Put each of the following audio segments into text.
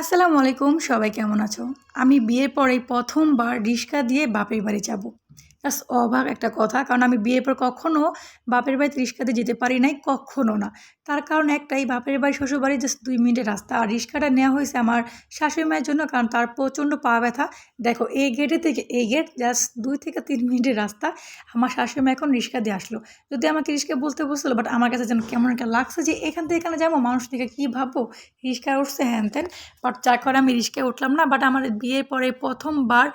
আসসালামু আলাইকুম সবাই কেমন আছো? আমি বিয়ের পরে প্রথমবার রিস্কা দিয়ে বাপের বাড়ি যাব। জাস্ট অবাক একটা কথা। কারণ আমি বিয়ের পর কখনও বাপের বাড়িতে রিক্সা দিয়ে যেতে পারি নাই কখনও না। তার কারণ একটাই, বাপের বাড়ি শ্বশুর বাড়ি জাস্ট দুই মিনিটের রাস্তা। আর রিক্সাটা নেওয়া হয়েছে আমার শাশুড়ি মায়ের জন্য, কারণ তার প্রচণ্ড পা ব্যথা। দেখো, এই গেটে থেকে, এই গেট জাস্ট দুই থেকে তিন মিনিটের রাস্তা। আমার শাশুড়ি মা এখন রিক্সা দিয়ে আসলো। যদি আমাকে রিক্সা বলতে বসল বাট আমার কাছে যেন কেমন একটা লাগছে যে এখান থেকে এখানে যাব? মানুষ থেকে কী ভাববো? রিক্সা উঠছে, হ্যান ত্যান। বাট যার করে আমি রিক্সায় উঠলাম না। বাট আমার বিয়ের পরে প্রথমবার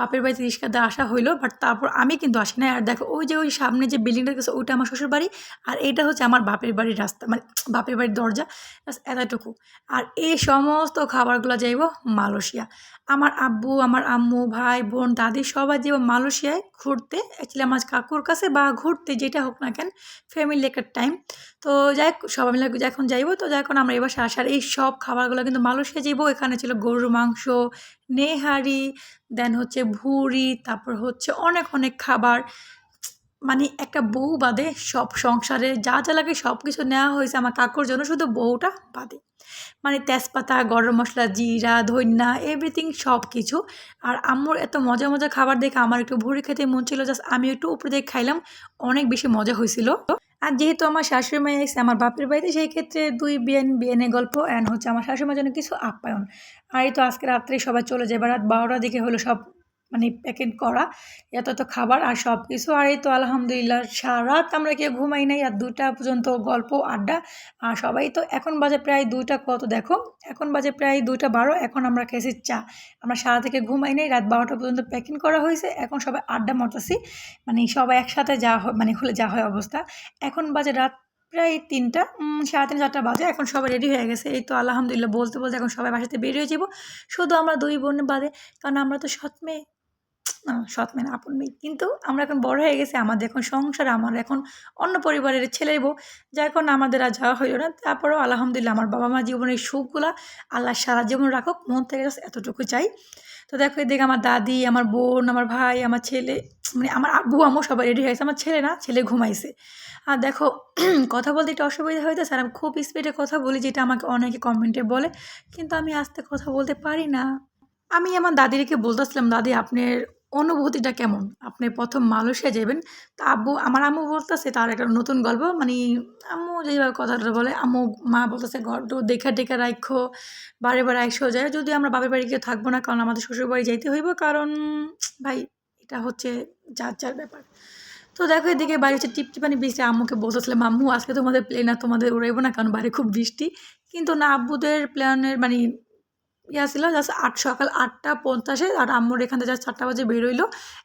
বাপের বাড়িতে রিক্সাতে আসা হইল বাট তারপর আমি কিন্তু আসি না আর দেখো, ওই যে ওই সামনে যে বিল্ডিংটা গেছে, ওইটা আমার শ্বশুর বাড়ি। আর এটা হচ্ছে আমার বাপের বাড়ির রাস্তা মানে বাপের বাড়ির দরজা এতটুকু। আর এই সমস্ত খাবারগুলো যাইব মালয়েশিয়া। আমার আব্বু, আমার আম্মু, ভাই, বোন, দাদি সবাই যাইব মালয়েশিয়ায় ঘুরতে অ্যাকচুয়ালি আমার কাকুর কাছে বা ঘুরতে যেটা হোক না কেন ফ্যামিলি একটা টাইম তো যাই সবাই মিলে যখন যাইবো, তো যখন আমরা এবার আসার, এই সব খাবারগুলো কিন্তু মালয়েশিয়া যাইবো, এখানে ছিল গরুর মাংস, নেহারি দেন হচ্ছে ভুড়ি তারপর হচ্ছে অনেক অনেক খাবার। মানে একটা বউ বাদে সব সংসারে যা যা লাগে সব কিছু নেওয়া হয়েছে আমার কাকুর জন্য, শুধু বউটা বাদে। মানে তেজপাতা, গরম মশলা, জিরা ধন্যা এভরিথিং সব কিছু আর আম্মুর এত মজা মজা খাবার দেখে আমার একটু ভুড়ি খেতে মন ছিল জাস্ট আমি একটু উপরে দিয়ে খাইলাম, অনেক বেশি মজা হয়েছিল। আর যেহেতু আমার শাশুড়ি মাই এসে আমার বাপের বাড়িতে, সেই ক্ষেত্রে দুই বিয়েন, বিয়েনে গল্প অ্যান হচ্ছে আমার শাশুড়ি মায়ের জন্য কিছু আপ্যায়ন। আর এই তো আজকে রাত্রে সবাই চলে যায় বা রাত বারোটার দিকে হলো সব মানে প্যাকেট করা, এত এত খাবার আর সব কিছু আর এই তো আলহামদুলিল্লাহ সারা রাত আমরা কেউ ঘুমাই নাই, আর দুটা পর্যন্ত গল্প, আড্ডা। আর সবাই তো এখন বাজে প্রায় দুইটা কত দেখো? এখন বাজে প্রায় দুইটা বারো, এখন আমরা খেয়েছি চা। আমরা সারা থেকে ঘুমাই নাই, রাত বারোটা পর্যন্ত প্যাকিং করা হয়েছে, এখন সবাই আড্ডা মরতেছি। মানে সবাই একসাথে যা হয় মানে হলে যা হয় অবস্থা। এখন বাজে রাত প্রায় তিনটা সাড়ে তিন চারটা বাজে, এখন সবাই রেডি হয়ে গেছে। এই তো আলহামদুলিল্লাহ, বলতে বলতে এখন সবাই বাসাতে বেরিয়ে যাব। শুধু আমরা দুই বোন বাদে, কারণ আমরা তো সৎ মেয়ে। সৎ মেয়ে, আপন মেয়ে। কিন্তু আমরা এখন বড় হয়ে গেছে, আমাদের এখন সংসার, আমার এখন অন্য পরিবারের ছেলে বউ। যা এখন আমাদের আর যাওয়া হইল না। তারপরেও আলহামদুলিল্লাহ আমার বাবা মা জীবনের সুখগুলা আল্লাহ সারা জীবন রাখুক, মন থেকে এতটুকু চাই। তো দেখো, এদিকে আমার দাদি, আমার বোন, আমার ভাই, আমার ছেলে মানে আমার আব্বু, আম্মু সবাই রেডি হয়েছে আমার ছেলে না, ছেলে ঘুমাইছে। আর দেখো, কথা বলতে একটু অসুবিধা হইতেছে স্যার আমি খুব স্পিডে কথা বলি, যেটা আমাকে অনেকে কমেন্টে বলে। কিন্তু আমি আস্তে কথা বলতে পারি না। আমি আমার দাদিকে বলতেছিলাম, দাদি, আপনার অনুভূতিটা কেমন? আপনি প্রথম মালয়েশিয়া যাবেন তা আব্বু, আমার আম্মু বলতেছে তার একটা নতুন গল্প মানে আম্মু যেভাবে কথাটা বলে, আম্মু, মা বলতেছে ঘরটা দেখা টেকা রাখো বারে বারে একশো যায় যদি আমরা বাপের বাড়ি গিয়ে থাকব না, কারণ আমাদের শ্বশুর বাড়ি যাইতে হইব, কারণ ভাই এটা হচ্ছে যার যার ব্যাপার। তো দেখো এদিকে বাড়ি হচ্ছে টিপটিপানি বৃষ্টি, আম্মুকে বলতেছিলাম আম্মু আজকে তোমাদের প্লেন আর তোমাদের উড়াইবো না, কারণ বাইরে খুব বৃষ্টি। কিন্তু না, আব্বুদের প্ল্যানের মানে ইয়া ছিল জাস্ট আট, সকাল আটটা পঞ্চাশে, আর আম্মুর এখান থেকে জাস্ট চারটা বাজে বেরোইলো।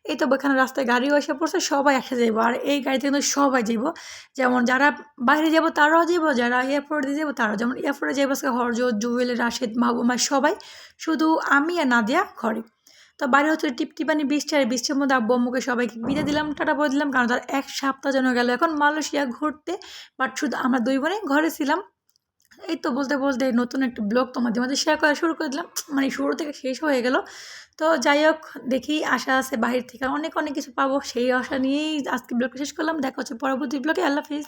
এই তো এখানে রাস্তায় গাড়িও এসে পড়ছে, সবাই একসাথে যাব আর এই গাড়িতে কিন্তু সবাই যাব যেমন যারা বাইরে যাব তারাও যাব যারা এয়ারপোর্টে যাব তারাও যেমন এয়ারপোর্টে যাব আজকে হরজ জুয়েল, রাশেদ মাহবুমা সবাই, শুধু আমি আর নাদিয়া ঘরে। তো বাইরে হচ্ছে টিপটিপানি বৃষ্টি, আর বৃষ্টির মধ্যে আব্বু, আম্মুকে সবাইকে বিদে দিলাম, টাটা বলে দিলাম, কারণ তার এক সপ্তাহ যেন গেল। এখন মালয়েশিয়া ঘুরতে বাট শুধু আমরা দুই বোনে ঘরে ছিলাম। এই তো বলতে বলতে নতুন একটা ব্লগ তোমাদের মধ্যে শেয়ার করা শুরু করে দিলাম। মানে শুরু থেকে শেষ হয়ে গেল। তো যাই হোক, দেখি আশা আছে বাহির থেকে অনেক অনেক কিছু পাবো। সেই আশা নিয়েই আজকে ব্লগটা শেষ করলাম। দেখা হচ্ছে পরবর্তী ব্লগে। আল্লাহ হাফিজ।